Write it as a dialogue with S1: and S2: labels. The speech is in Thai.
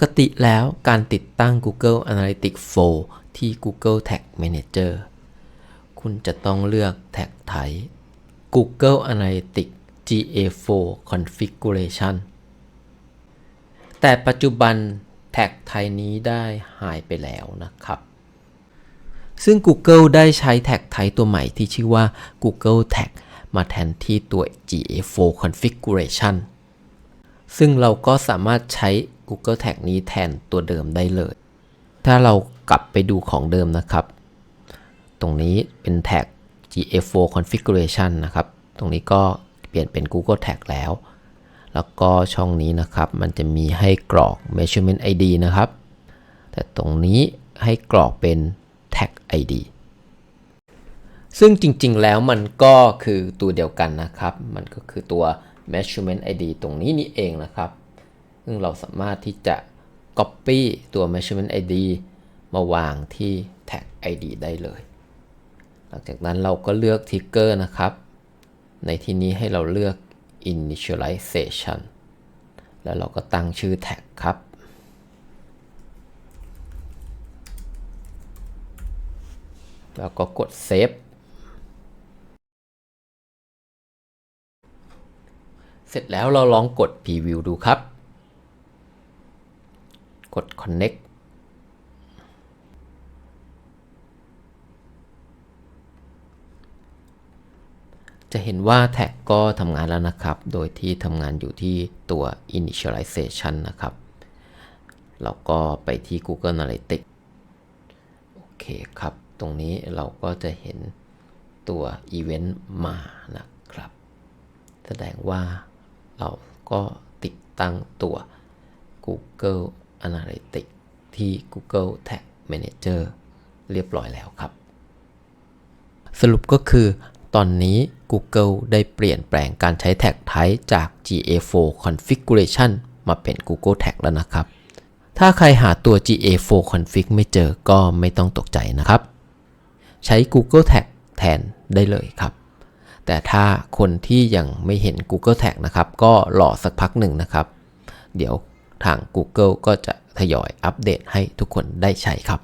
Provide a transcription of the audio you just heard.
S1: กติแล้วการติดตั้ง Google Analytics 4 ที่ Google Tag Manager คุณจะต้องเลือกแท็กไทป์ Google Analytics GA4 Configuration แต่ปัจจุบันแท็กไทยนี้ได้หายไปแล้วนะครับ ซึ่ง Google ได้ใช้แท็กไทป์ตัวใหม่ที่ชื่อว่า Google Tag มาแทนที่ตัว GA4 Configuration ซึ่งเราก็สามารถใช้ Google Tag นี้แทนตัวเดิมได้เลย ถ้าเรากลับไปดูของเดิมนะครับ ตรงนี้เป็นแท็ก GA4 Configuration นะครับ ตรงนี้ก็เปลี่ยนเป็น Google Tag แล้ว แล้วก็ช่องนี้นะครับ มันจะมีให้กรอก Measurement ID นะครับ แต่ตรงนี้ให้กรอกเป็น Tag ID ซึ่งจริงๆ แล้วมันก็คือตัวเดียวกันนะครับ มันก็คือตัว measurement ID ตรงนี้นี่เองนะครับ ซึ่งเราสามารถที่จะ copy ตัว measurement ID มาวางที่ tag ID ได้เลย หลังจากนั้นเราก็เลือก trigger นะครับ ในที่นี้ให้เราเลือก initialization แล้วเราก็ตั้งชื่อ tag ครับ แล้วก็กด save เสร็จแล้วเราลองกด preview ดูครับ กด connect จะเห็นว่าแท็กก็ทำงานแล้วนะครับ โดยที่ทำงานอยู่ที่ตัว initialization นะครับ เราก็ไปที่ Google Analytics โอเคครับ ตรงนี้เราก็จะเห็นตัว event มานะครับ แสดงว่าเราก็ติดตั้งตัว Google Analytics ที่ Google Tag Manager เรียบร้อยแล้วครับ สรุปก็คือตอนนี้ Google ได้เปลี่ยนแปลงการใช้แท็กไทป์จาก GA4 Configuration มาเป็น Google Tag แล้วนะครับ ถ้าใครหาตัว GA4 Config ไม่เจอก็ไม่ต้องตกใจนะครับ ใช้ Google Tag แทนได้เลยครับ แต่ถ้าคนที่ยังไม่เห็น Google Tag นะครับ ก็รอสักพักหนึ่งนะครับ เดี๋ยว ทาง Google ก็จะทยอยอัปเดตให้ทุกคนได้ใช้ครับ